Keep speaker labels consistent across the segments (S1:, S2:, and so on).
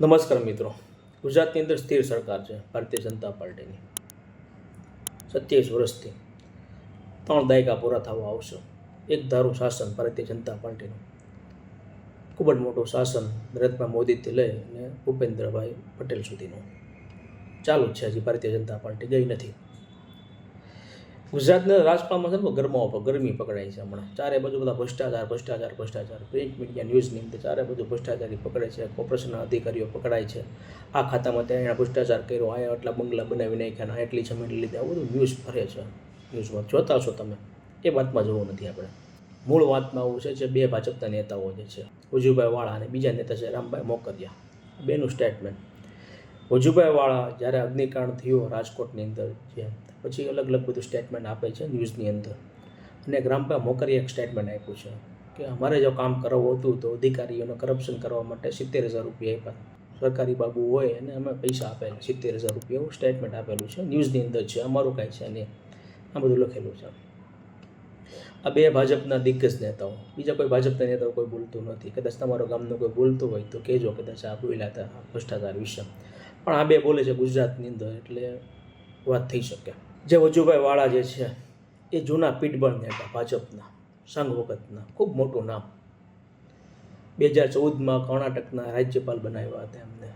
S1: નમસ્કાર મિત્રો. ગુજરાતની અંદર સ્થિર સરકાર છે, ભારતીય જનતા પાર્ટીની. સત્યાવીસ વર્ષથી ત્રણ દાયકા પૂરા થવા આવશે. એક ધારું શાસન ભારતીય જનતા પાર્ટીનું. ખૂબ જ મોટું શાસન નરેન્દ્ર મોદીથી લઈ અને ભૂપેન્દ્રભાઈ પટેલ સુધીનું. ચાલુ છે હજી ભારતીય જનતા પાર્ટી ગઈ નથી. ગુજરાતના રાજકારણમાં છે ને ગરમાઓ ગરમી પકડાય છે હમણાં. ચારે બાજુ બધા ભ્રષ્ટાચાર ભ્રષ્ટાચાર ભ્રષ્ટાચાર. પ્રિન્ટ મીડિયા ન્યૂઝની અંદર ચારે બાજુ ભ્રષ્ટાચારી પકડે છે કોર્પોરેશનના અધિકારીઓ પકડાય છે. આ ખાતામાં ત્યાં એણે ભ્રષ્ટાચાર કર્યો, આ આટલા બંગલા બનાવી નાખ્યા ના એટલી જમીન લીધી. આવું બધું ન્યૂઝ ફરે છે. ન્યૂઝમાં જોતા છો તમે. એ વાતમાં જોવું નથી આપણે. મૂળ વાતમાં આવું છે જે બે ભાજપના નેતાઓ જે છે. વજુભાઈ વાળા અને બીજા નેતા છે, રામભાઈ મોકરિયા. બેનું સ્ટેટમેન્ટ વજુભાઈ વાળા જ્યારે અગ્નિકાંડ થયો રાજકોટની અંદર, જે પછી અલગ અલગ બધું સ્ટેટમેન્ટ આપે છે ન્યૂઝની અંદર. અને રામભાઈ મોકરીએ એક સ્ટેટમેન્ટ આપ્યું છે કે અમારે જો કામ કરાવવું હતું તો અધિકારીઓને કરપ્શન કરવા માટે સિત્તેર હજાર રૂપિયા આપ્યા. સરકારી બાબુ હોય અને અમે પૈસા આપેલા, સિત્તેર હજાર રૂપિયા એવું સ્ટેટમેન્ટ આપેલું છે. ન્યૂઝની અંદર છે, અમારું કાંઈ છે નહીં. આ બધું લખેલું છે. આ બે ભાજપના દિગ્ગજ નેતાઓ. બીજા કોઈ ભાજપના નેતાઓ કોઈ બોલતું નથી. કદાચ તમારો ગામનો કોઈ બોલતું હોય તો કહેજો, કદાચ આ બોલ્યા હતા ભ્રષ્ટાચાર વિશે. પણ આ બે બોલે છે ગુજરાતની અંદર એટલે વાત થઈ શકે. જે વજુભાઈ વાળા જે છે, એ જૂના પીઠબળ નેતા ભાજપના, સંઘ વખતના, ખૂબ મોટું નામ. બે હજાર ચૌદમાં કર્ણાટકના રાજ્યપાલ બનાવ્યા હતા એમને,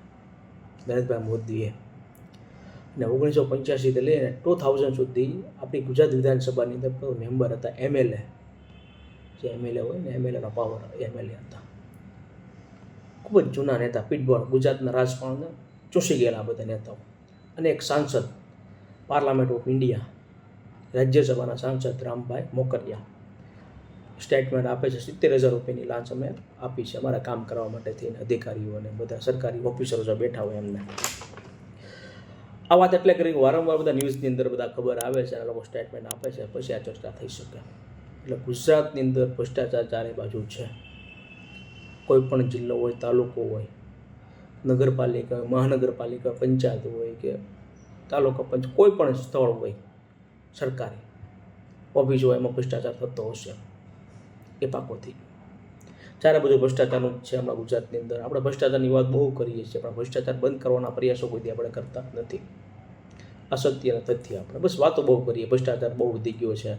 S1: નરેન્દ્રભાઈ મોદીએ. અને ઓગણીસો પંચ્યાસીથી લઈને ટુ થાઉઝન્ડ સુધી આપણી ગુજરાત વિધાનસભાની અંદર મેમ્બર હતા એમએલએ જે એમએલએ હોય ને એમએલએનો પાવર એમએલએ હતા. ખૂબ જ જૂના નેતા, પીઠબળ ગુજરાતના રાજકારણને, ચૂસી ગયેલા બધા નેતાઓ. અને એક સાંસદ પાર્લામેન્ટ ઓફ ઇન્ડિયા રાજ્યસભાના સાંસદ રામભાઈ મોકરિયા સ્ટેટમેન્ટ આપે છે, સિત્તેર હજાર રૂપિયાની લાંચ અમે આપી છે, અમારા કામ કરવા માટે થઈને અધિકારીઓ અને બધા સરકારી ઓફિસરો જો બેઠા હોય એમને. આ વાત એટલે કરી વારંવાર બધા ન્યૂઝની અંદર બધા ખબર આવે છે અને લોકો સ્ટેટમેન્ટ આપે છે, પછી આ ચર્ચા થઈ શકે. એટલે ગુજરાતની અંદર ભ્રષ્ટાચાર ચારે બાજુ છે. કોઈ પણ જિલ્લો હોય, તાલુકો હોય, નગરપાલિકા હોય, મહાનગરપાલિકા, પંચાયત હોય કે તાલુકા પંચ, કોઈ પણ સ્થળ હોય સરકારી, ઓફિસ હોય એમાં ભ્રષ્ટાચાર થતો હશે. એ પાકોથી. ચારે બધું ભ્રષ્ટાચારનું છે આપણા ગુજરાતની અંદર. આપણે ભ્રષ્ટાચારની વાત બહુ કરીએ છીએ, પણ ભ્રષ્ટાચાર બંધ કરવાના પ્રયાસો કોઈ આપણે કરતા નથી. અસત્ય અને તથ્ય આપણે. બસ વાતો બહુ કરીએ. ભ્રષ્ટાચાર બહુ વધી ગયો છે.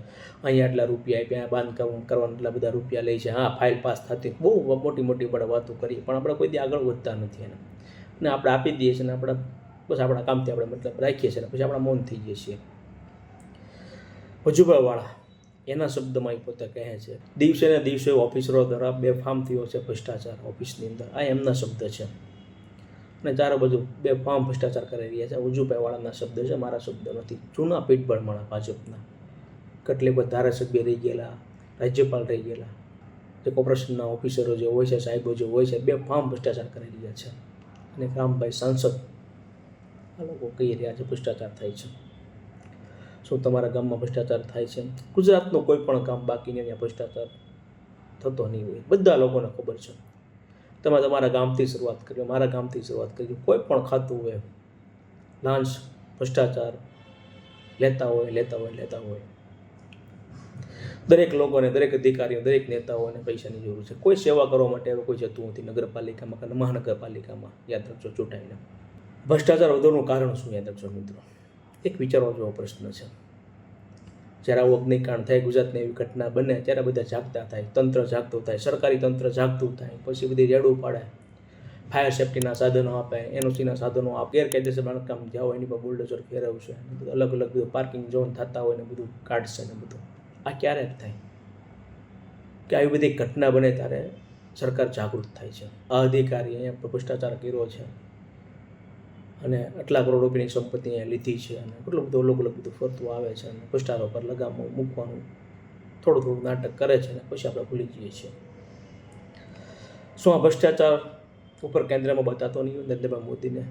S1: અહીંયા આટલા રૂપિયા આપ્યા બાંધકામ કરવાના એટલા બધા રૂપિયા લે છે. હા, ફાઇલ પાસ થતી બહુ મોટી મોટી આપણે વાતો કરીએ, પણ આપણે કોઈ દી આગળ વધતા નથી એને. અને આપણે આપી દઈએ છીએ ને આપણે બસ આપણા કામથી આપણે મતલબ રાખીએ છીએ પછી આપણા મૌન થઈ જઈએ છીએ. વજુભાઈવાળા એના શબ્દમાં એ પોતે કહે છે, દિવસે ને દિવસે ઓફિસરો દ્વારા બે ફામ થયો છે ભ્રષ્ટાચાર ઓફિસની અંદર. આ એમના શબ્દ છે. અને ચારે બાજુ બે ફામ ભ્રષ્ટાચાર કરી રહ્યા છે. વજુભાઈવાળાના શબ્દ છે, મારા શબ્દ નથી. જૂના પીઠબળ માણા ભાજપના. કેટલીક બધા ધારાસભ્ય રહી ગયેલા, રાજ્યપાલ રહી ગયેલા, જે કોર્પોરેશનના ઓફિસરો જે હોય છે, સાહેબો જે હોય છે, બે ફામ ભ્રષ્ટાચાર કરી રહ્યા છે. અને રામભાઈ સાંસદ આ લોકો કહી રહ્યા છે ભ્રષ્ટાચાર થાય છે. શું તમારા ગામમાં ભ્રષ્ટાચાર થાય છે? ગુજરાતનું કોઈ પણ ગામ બાકી અહીંયા ભ્રષ્ટાચાર થતો નહીં હોય. બધા લોકોને ખબર છે. તમે તમારા ગામથી શરૂઆત કરી મારા ગામથી શરૂઆત કરી કોઈ પણ ખાતું હોય, લાંચ, ભ્રષ્ટાચાર લેતા હોય લેતા હોય લેતા હોય. દરેક લોકોને, દરેક અધિકારીઓ, દરેક નેતાઓને પૈસાની જરૂર છે. કોઈ સેવા કરવા માટે કોઈ જતું નથી. નગરપાલિકામાં કે મહાનગરપાલિકામાં. યાદ રાખજો, ચૂંટાઈને. ભ્રષ્ટાચાર વધવાનું કારણ શું યાદ રાખજો મિત્રો? એક વિચારવા જેવો પ્રશ્ન છે. જ્યારે આવું અગ્નિકાંડ થાય, ગુજરાતની એવી ઘટના બને, ત્યારે બધા જાગતા થાય, તંત્ર જાગતું થાય, સરકારી તંત્ર જાગતું થાય, પછી બધી રેડું પાડે. ફાયર સેફ્ટીના સાધનો આપે એનઓસીના સાધનો આપે, ગેરકાયદેસર બાંધકામ જ્યાં હોય એની પર બુલડોઝર ફેરવશે અલગ અલગ બધું પાર્કિંગ ઝોન થતા હોય ને બધું કાઢશે ને બધું. આ ક્યારે થાય? કે આવી બધી ઘટના બને ત્યારે સરકાર જાગૃત થાય છે. આ અધિકારી અહીંયા ભ્રષ્ટાચાર કર્યો છે. અને આટલા કરોડ રૂપિયાની સંપત્તિ અહીંયા લીધી છે અને કેટલું બધું અલગ અલગ બધું ફરતું આવે છે અને ભ્રષ્ટાચાર પર લગામ મૂકવાનું, થોડું થોડું નાટક કરે છે અને પછી આપણે ભૂલી જઈએ છીએ. શું આ ભ્રષ્ટાચાર ઉપર કેન્દ્રમાં બતાતો નહીં નરેન્દ્રભાઈ મોદીને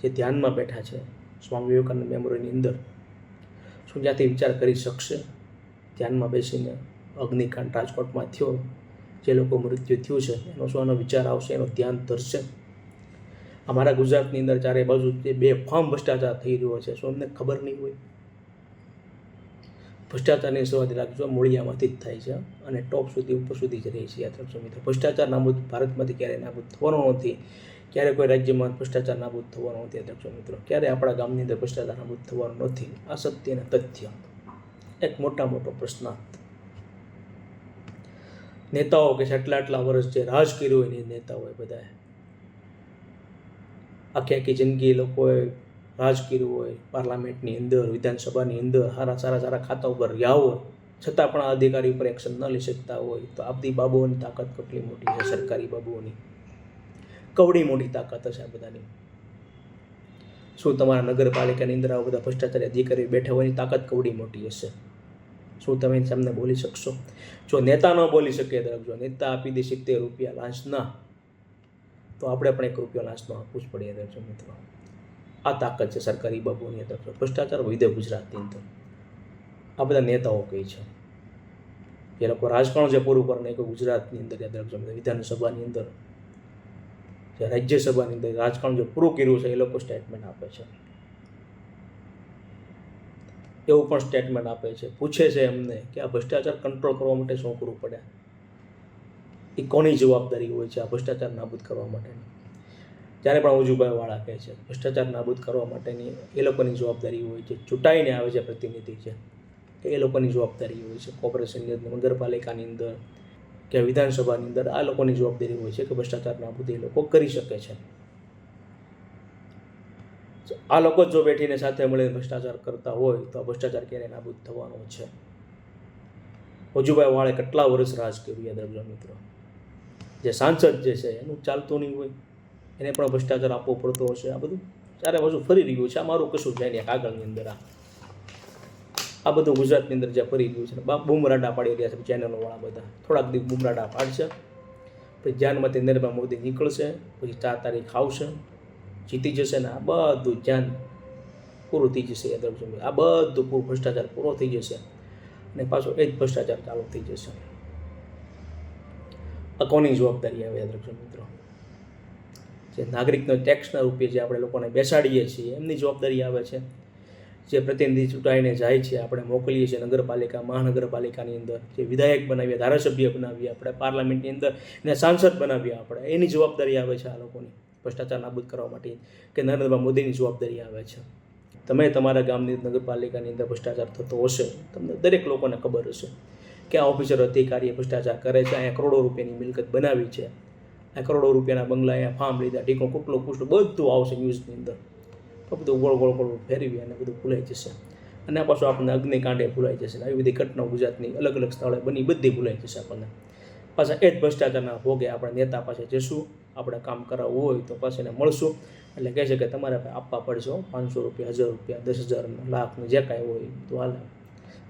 S1: જે ધ્યાનમાં બેઠા છે, સ્વામી વિવેકાનંદ મેમોરીની અંદર, શું જ્યાંથી વિચાર કરી શકશે? ધ્યાનમાં બેસીને અગ્નિકાંડ રાજકોટમાં થયો, જે લોકો મૃત્યુ થયું છે, એનો શું એનો વિચાર આવશે? એનો ધ્યાન ધરશે? અમારા ગુજરાતની અંદર ચારે બાજુ જે બે ફોર્મ ભ્રષ્ટાચાર થઈ રહ્યો છે, શું અમને ખબર નહીં હોય? ભ્રષ્ટાચારની શરૂઆત રાખજો મૂળિયામાંથી જ થાય છે. અને ટોપ સુધી, ઉપર સુધી જ રહે છે યાત્રા મિત્રો ભ્રષ્ટાચાર નાબૂદ ભારતમાંથી ક્યારેય નાબૂદ થવાનો નથી. ક્યારે કોઈ રાજ્યમાં ભ્રષ્ટાચાર નાબૂદ થવાનો નથી દર્શક મિત્રો ક્યારે આપણા ગામની અંદર ભ્રષ્ટાચાર નાબૂદ થવાનો નથી? આ સત્ય અને તથ્ય. એક મોટા મોટો પ્રશ્નાર્થ. નેતાઓ કે છે આટલા આટલા વર્ષ જે રાજ કર્યું હોય એની નેતાઓ નેતાઓએ બધાએ આખી આખી જિંદગી લોકોએ રાજ કર્યું હોય, પાર્લામેન્ટની અંદર, વિધાનસભાની અંદર સારા સારા સારા ખાતા ઉપર રહ્યા હોય, છતાં પણ આ અધિકારી ઉપર એક્શન ન લઈ શકતા હોય, તો આ બધી બાબુઓની તાકાત કેટલી મોટી છે સરકારી બાબુઓની? કવડી મોટી તાકાત હશે આ બધાની. શું તમારા નગરપાલિકાની અંદર આવા બધા ભ્રષ્ટાચારી અધિકારીઓ બેઠા હોયની તાકાત કવડી મોટી હશે? શું તમે સામને સામે બોલી શકશો? જો નેતા ન બોલી શકે તરફ જો નેતા આપી દે સિત્તેર રૂપિયા લાંચ ના તો આપણે પણ એક રૂપિયો લાસ્ટમાં આપવું જ પડે દર્શક મિત્રો આ તાકાત છે સરકારી બાબુની અંદર. ભ્રષ્ટાચાર વૈદ્ય ગુજરાતની અંદર. આ બધા નેતાઓ કહે છે. એ લોકો રાજકારણ જે પૂરું કરે નહીં કે ગુજરાતની અંદર યાદ રાખજો વિધાનસભાની અંદર. જે રાજ્યસભાની અંદર રાજકારણ જે પૂરું કર્યું છે એ લોકો સ્ટેટમેન્ટ આપે છે. એવું પણ સ્ટેટમેન્ટ આપે છે. પૂછે છે એમને કે આ ભ્રષ્ટાચાર કંટ્રોલ કરવા માટે શું કરવું પડે? એ કોની જવાબદારી હોય છે આ ભ્રષ્ટાચાર નાબૂદ કરવા માટેની? જ્યારે પણ ઉજુભાઈ વાળા કહે છે, ભ્રષ્ટાચાર નાબૂદ કરવા માટેની એ લોકોની જવાબદારી હોય છે, ચૂંટાઈને આવે છે પ્રતિનિધિ છે. એ લોકોની જવાબદારી હોય છે કોર્પોરેશનની અંદર, નગરપાલિકાની અંદર કે વિધાનસભાની અંદર આ લોકોની જવાબદારી હોય છે કે ભ્રષ્ટાચાર નાબૂદ એ લોકો કરી શકે છે. આ લોકો જો બેઠીને સાથે મળીને ભ્રષ્ટાચાર કરતા હોય તો આ ભ્રષ્ટાચાર ક્યારે નાબૂદ થવાનો છે? વજુભાઈ વાળે કેટલા વર્ષ રાજ કર્યું, યાદ રાખજો મિત્રો? જે સાંસદ જે છે, એનું ચાલતું નહીં હોય. એને પણ ભ્રષ્ટાચાર આપવો પડતો હશે. આ બધું ચારે બાજુ ફરી રહ્યું છે. આ મારું કશું જાય નહીં. કાગળની અંદર આ. આ બધું ગુજરાતની અંદર જે ફરી રહ્યું છે. બૂમરાડા પાડી રહ્યા છે ચેનલોવાળા બધા. થોડાક દિવસ બુમરાડા પાડશે. પછી ધ્યાનમાંથી નરેન્દ્ર મોદી નીકળશે. પછી ચાર તારીખ આવશે. જીતી જશે ને આ બધું ધ્યાન પૂરું થઈ જશે યાદ રાખજો આ બધું પૂરું ભ્રષ્ટાચાર પૂરો થઈ જશે. અને પાછો એ જ ભ્રષ્ટાચાર ચાલુ થઈ જશે. આ કોની જવાબદારી આવે, યાદ રાખજો મિત્રો. જે નાગરિકનો ટેક્સના રૂપે જે આપણે લોકોને બેસાડીએ છીએ, એમની જવાબદારી આવે છે. જે પ્રતિનિધિ ચૂંટાઈને જાય છે, આપણે મોકલીએ છીએ નગરપાલિકા, મહાનગરપાલિકાની અંદર. જે વિધાયક બનાવીએ, ધારાસભ્ય બનાવીએ, આપણે પાર્લામેન્ટની અંદર એને સાંસદ બનાવીએ આપણે. એની જવાબદારી આવે છે આ લોકોની, ભ્રષ્ટાચાર નાબૂદ કરવા માટે કે નરેન્દ્ર મોદીની જવાબદારી આવે છે. તમે તમારા ગામની નગરપાલિકાની અંદર ભ્રષ્ટાચાર થતો હશે, તમને દરેક લોકોને ખબર હશે. કે આ ઓફિસર અધિકારીએ ભ્રષ્ટાચાર કરે છે, અહીંયા કરોડો રૂપિયાની મિલકત બનાવી છે. આ કરોડો રૂપિયાના બંગલા અહીંયા ફાર્મ લીધા, ઢીકો કુટલો કુટલો બધું આવશે ન્યૂઝની અંદર. તો બધું ગોળ ગોળ ગોળ ફેરવી અને બધું ભૂલાઈ જશે. અને પાછું આપણને અગ્નિકાંડે ભૂલાઈ જશે. આવી બધી ઘટનાઓ ગુજરાતની અલગ અલગ સ્થળે બની, બધી ભૂલાઈ જશે આપણને. પાછા એ જ ભ્રષ્ટાચારના ભોગે આપણે નેતા પાસે જશું, આપણે કામ કરાવવું હોય તો પાસે એને મળશું. એટલે કહે છે કે તમારે આપવા પડશે પાંચસો રૂપિયા, હજાર રૂપિયા, દસ હજાર લાખનું જે કાંઈ હોય તો હાલે.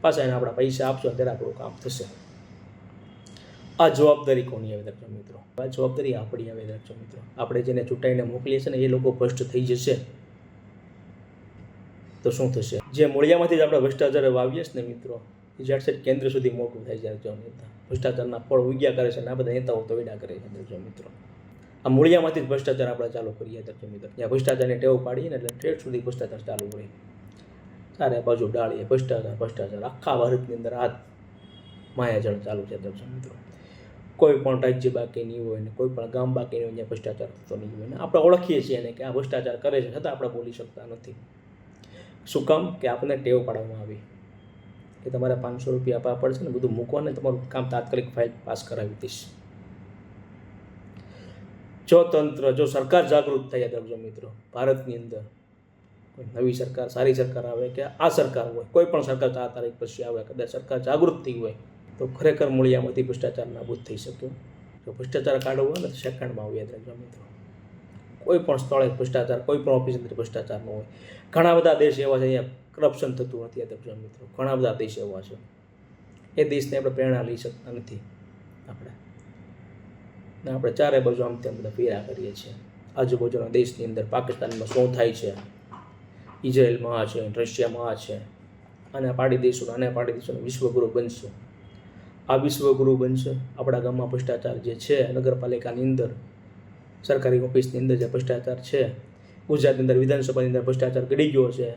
S1: પાછા એને આપણા પૈસા આપશો ત્યારે આપણું કામ થશે. આ જવાબદારી કોની આવે દર્શક મિત્રો? આ જવાબદારી આપણી આવે દર્શક મિત્રો. આપણે જેને ચૂંટાઈને મોકલીએ છીએ ને, એ લોકો ભ્રષ્ટ થઈ જશે. તો શું થશે? જે મૂળિયામાંથી જ આપણે ભ્રષ્ટાચાર વાવીએ છીએ ને મિત્રો, એ કેન્દ્ર સુધી મોટું થાય છે ભ્રષ્ટાચારના ફળ ઉગ્યા કરે છે અને આ બધા નેતાઓ તોડ્યા કરે છે દર્શક મિત્રો. આ મૂળિયામાંથી જ ભ્રષ્ટાચાર આપણે ચાલુ કરીએ દર્શક મિત્રો. જ્યાં ભ્રષ્ટાચારની ટેવ પાડીએ ને, એટલે ઠેઠ સુધી ભ્રષ્ટાચાર ચાલુ રહે. ચારે બાજુ ડાળીએ, ભ્રષ્ટાચાર ભ્રષ્ટાચાર. આખા ભારતની અંદર આ માયાજળ ચાલુ છે દર્શક મિત્રો. કોઈ પણ રાજ્ય બાકી નહીં હોય ને, કોઈ પણ ગામ બાકી નહીં હોય ભ્રષ્ટાચાર થતો નહીં હોય ને. આપણે ઓળખીએ છીએ એને કે આ ભ્રષ્ટાચાર કરે છે, છતાં આપણે બોલી શકતા નથી. શું કામ? કે આપણને ટેવ પાડવામાં આવી. કે તમારે પાંચસો રૂપિયા આપવા પડશે ને, બધું મૂકવાને તમારું કામ તાત્કાલિક ફાઇલ પાસ કરાવી દઈશ. જો તંત્ર, જો સરકાર જાગૃત થઈ દર્જો મિત્રો, ભારતની અંદર કોઈ નવી સરકાર, સારી સરકાર આવે કે આ સરકાર હોય, કોઈ પણ સરકાર ચાર તારીખ પછી આવે, કદાચ સરકાર જાગૃત થઈ હોય, તો ખરેખર મૂળિયામાંથી ભ્રષ્ટાચાર નાબૂદ થઈ શક્યો જો ભ્રષ્ટાચાર કાઢવો હોય ને તો સેકન્ડમાં આવી યાદ રાખજો મિત્રો. કોઈ પણ સ્થળે ભ્રષ્ટાચાર, કોઈ પણ ઓફિસ અંદર ભ્રષ્ટાચાર ન હોય. ઘણા બધા દેશ એવા છે અહીંયા કરપ્શન થતું નથી યાદ રાખજો મિત્રો. ઘણા બધા દેશ એવા છે. એ દેશને આપણે પ્રેરણા લઈ શકતા નથી આપણે. આપણે ચારે બાજુ આમ તેમ બધા ફેરા કરીએ છીએ. આજુબાજુના દેશની અંદર પાકિસ્તાનમાં શું થાય છે? ઇઝરાયલમાં આ છે, રશિયામાં આ છે. આને પાડી દઈશું, આને પાડી દઈશું અને વિશ્વગુરુ બનશે. આ વિશ્વગુરુ બનશે. આપણા ગામમાં ભ્રષ્ટાચાર જે છે, નગરપાલિકાની અંદર, સરકારી ઓફિસની અંદર જે ભ્રષ્ટાચાર છે, ગુજરાતની અંદર, વિધાનસભાની અંદર ભ્રષ્ટાચાર ઘડી ગયો છે,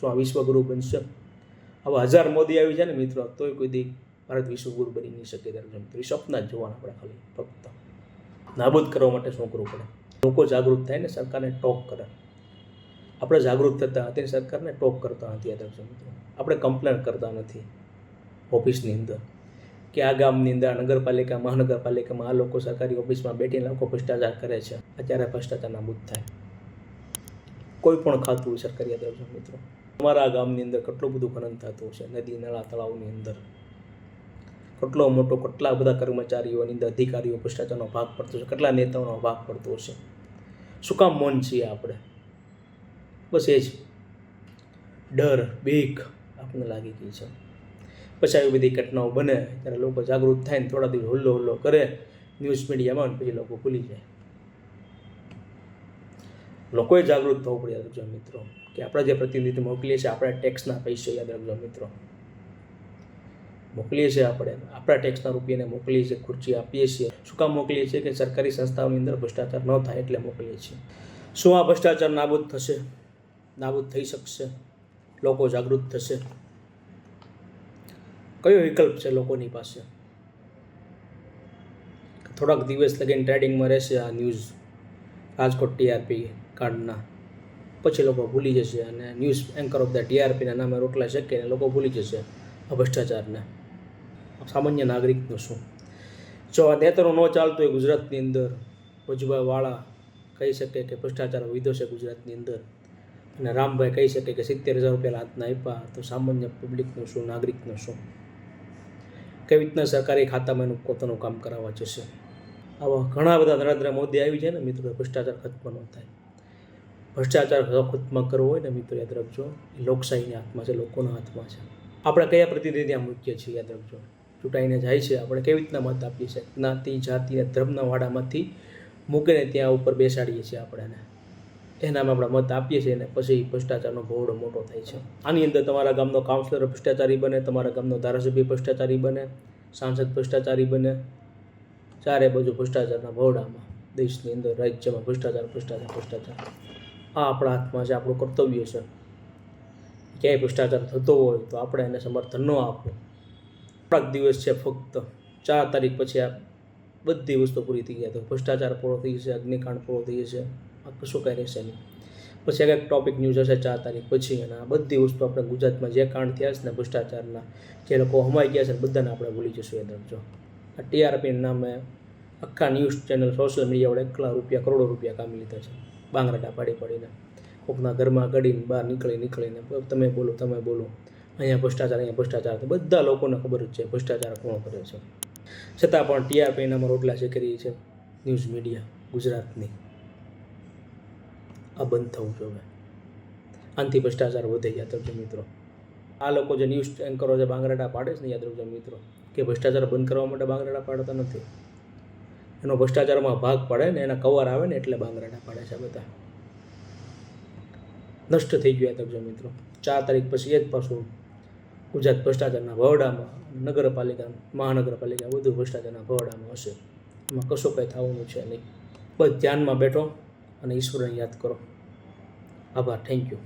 S1: શું આ વિશ્વગુરુ બનશે? હવે હજાર મોદી આવી જાય ને મિત્રો, તોય કોઈ દી ભારત વિશ્વગુરુ બની નહીં શકે ત્યારે સપના જ જોવાના આપણે ખાલી ફક્ત. નાબૂદ કરવા માટે શું કરવું પડે? લોકો જાગૃત થાય ને સરકારને ટોક કરે. આપણે જાગૃત થતા હતી. સરકારને ટોક કરતા નથી આ દર્શક મિત્રો આપણે કમ્પ્લેન કરતા નથી ઓફિસની અંદર કે આ ગામની અંદર નગરપાલિકા, મહાનગરપાલિકામાં આ લોકો સરકારી ઓફિસમાં બેઠીને લોકો ભ્રષ્ટાચાર કરે છે. અત્યારે ભ્રષ્ટાચાર નાબૂદ થાય. કોઈ પણ ખાતું હોય સરકારી દર્શક મિત્રો. અમારા ગામની અંદર કેટલું બધું ખનન થતું હશે? નદી, નાળા, તળાવની અંદર. કેટલો મોટો, કેટલા બધા કર્મચારીઓની અંદર અધિકારીઓ ભ્રષ્ટાચારનો ભાગ પડતો છે કેટલા નેતાઓનો ભાગ પડતો હશે? શું કામ મૌન છીએ આપણે? બસ એ જ. ડર, બીક આપણને લાગી ગઈ છે. પછી આવી બધી ઘટનાઓ બને, ત્યારે લોકો જાગૃત થાય ને થોડા દિવસ હુલ્લો હુલ્લો કરે, ન્યૂઝ મીડિયામાં ને પછી લોકો ભૂલી જાય. લોકોએ જાગૃત થવું પડે, યાદ રાખજો મિત્રો, કે આપણે જે પ્રતિનિધિ મોકલીએ છીએ, આપણા ટેક્સના પૈસા યાદ રાખજો મિત્રો. મોકલીએ છીએ આપણે, આપણા ટેક્સના રૂપિયાને મોકલીએ છીએ, ખુરચી આપીએ છીએ. શું કામ મોકલીએ છીએ? કે સરકારી સંસ્થાઓની અંદર ભ્રષ્ટાચાર ન થાય એટલે મોકલીએ છીએ. શું આ ભ્રષ્ટાચાર નાબૂદ થશે? નાબૂદ થઈ શકશે, લોકો જાગૃત થશે. કયો વિકલ્પ છે લોકોની પાસે? થોડાક દિવસ લગીને ટ્રેડિંગમાં રહેશે આ ન્યૂઝ. રાજકોટ ટીઆરપી કાર્ડના. પછી લોકો ભૂલી જશે અને ન્યૂઝ એન્કર ઓફ ધ ટીઆરપીના નામે રોટલા શેકીને લોકો ભૂલી જશે આ ભ્રષ્ટાચારને. સામાન્ય નાગરિકનું શું? જો આ નેતરો ન ચાલતું હોય ગુજરાતની અંદર ભુજભાઈ વાળા કહી શકે કે ભ્રષ્ટાચાર વિધો છે ગુજરાતની અંદર. અને રામભાઈ કહી શકે કે સિત્તેર હજાર રૂપિયા હાથના આપ્યા તો સામાન્ય પબ્લિકનું શું, નાગરિકનું શું? કેવી રીતના સરકારી ખાતામાં એનું પોતાનું કામ કરાવવા જશે? આવા ઘણા બધા નરેન્દ્ર મોદી આવી છે ને મિત્રો ભ્રષ્ટાચાર ખત્મ ન થાય. ભ્રષ્ટાચાર ખત્મ કરવો હોય ને મિત્રો, યાદ રાખજો, એ લોકશાહીના હાથમાં છે, લોકોના હાથમાં છે. આપણે કયા પ્રતિનિધિ ત્યાં મૂકીએ છીએ, યાદ રાખજો? ચૂંટાઈને જાય છે, આપણે કેવી રીતના મત આપીએ છીએ? જ્ઞાતિ, જાતિ અને ધર્મના વાડામાંથી મૂકીને ત્યાં ઉપર બેસાડીએ છીએ આપણે એનામાં આપણે મત આપીએ છીએ અને પછી ભ્રષ્ટાચારનો ભોવડો મોટો થાય છે. આની અંદર તમારા ગામનો કાઉન્સિલર ભ્રષ્ટાચારી બને, તમારા ગામનો ધારાસભ્ય ભ્રષ્ટાચારી બને, સાંસદ ભ્રષ્ટાચારી બને, ચારે બાજુ ભ્રષ્ટાચારના ભોવડામાં દેશની અંદર, રાજ્યમાં ભ્રષ્ટાચાર ભ્રષ્ટાચાર ભ્રષ્ટાચાર. આ આપણા હાથમાં છે, આપણું કર્તવ્ય છે. ક્યાંય ભ્રષ્ટાચાર થતો હોય તો આપણે એને સમર્થન ન આપવું. થોડાક દિવસ છે ફક્ત. ચાર તારીખ પછી આ બધી વસ્તુ પૂરી થઈ જાય તો ભ્રષ્ટાચાર પૂરો થઈ જશે, અગ્નિકાંડ પૂરો થઈ જશે. આ કશું કાંઈ રહેશે નહીં પછી એક ટોપિક ન્યૂઝ હશે ચાર તારીખ. પછી અને આ બધી વસ્તુ આપણે ગુજરાતમાં જે કાંડ થયા છે ને ભ્રષ્ટાચારના જે લોકો હમાઈ ગયા છે ને બધાને આપણે ભૂલી જશું યાદ રાખજો. આ ટીઆરપીના નામે આખા ન્યૂઝ ચેનલ સોશિયલ મીડિયા વડે એકલા રૂપિયા, કરોડો રૂપિયા કામી લીધા છે. બાંગરાટા પાડી પાડીને, કોકના ઘરમાં ગડીને, બહાર નીકળી નીકળીને તમે બોલો તમે બોલો. અહીંયા ભ્રષ્ટાચાર અહીંયા ભ્રષ્ટાચાર. તો બધા લોકોને ખબર જ છે, ભ્રષ્ટાચાર કોણ કરે છે. છતાં પણ ટીઆરપી નામાં રોટલા છે કરી છે ન્યૂઝ મીડિયા ગુજરાતની. આ બંધ થવું જોઈએ આનાથી ભ્રષ્ટાચાર વધે યાદ રાખજો મિત્રો. આ લોકો જે ન્યૂઝ એન્કરો જે બાંગરાટા પાડે છે ને યાદ રાખજો મિત્રો, કે ભ્રષ્ટાચાર બંધ કરવા માટે બાંગરાટા પાડતા નથી. એનો ભ્રષ્ટાચારમાં ભાગ પડે ને, એના કવર આવે ને, એટલે બાંગરાટા પાડે છે બધા. નષ્ટ થઈ ગયું યાદ રાખજો મિત્રો. ચાર તારીખ પછી એ જ પાછું ગુજરાત ભ્રષ્ટાચારના ભવડામાં, નગરપાલિકા, મહાનગરપાલિકા, બધું ભ્રષ્ટાચારના ભવડામાં હશે. એમાં કશું કંઈ થવાનું છે નહીં. બસ ધ્યાનમાં બેઠો. અને ઈશ્વરને યાદ કરો. આભાર. Thank you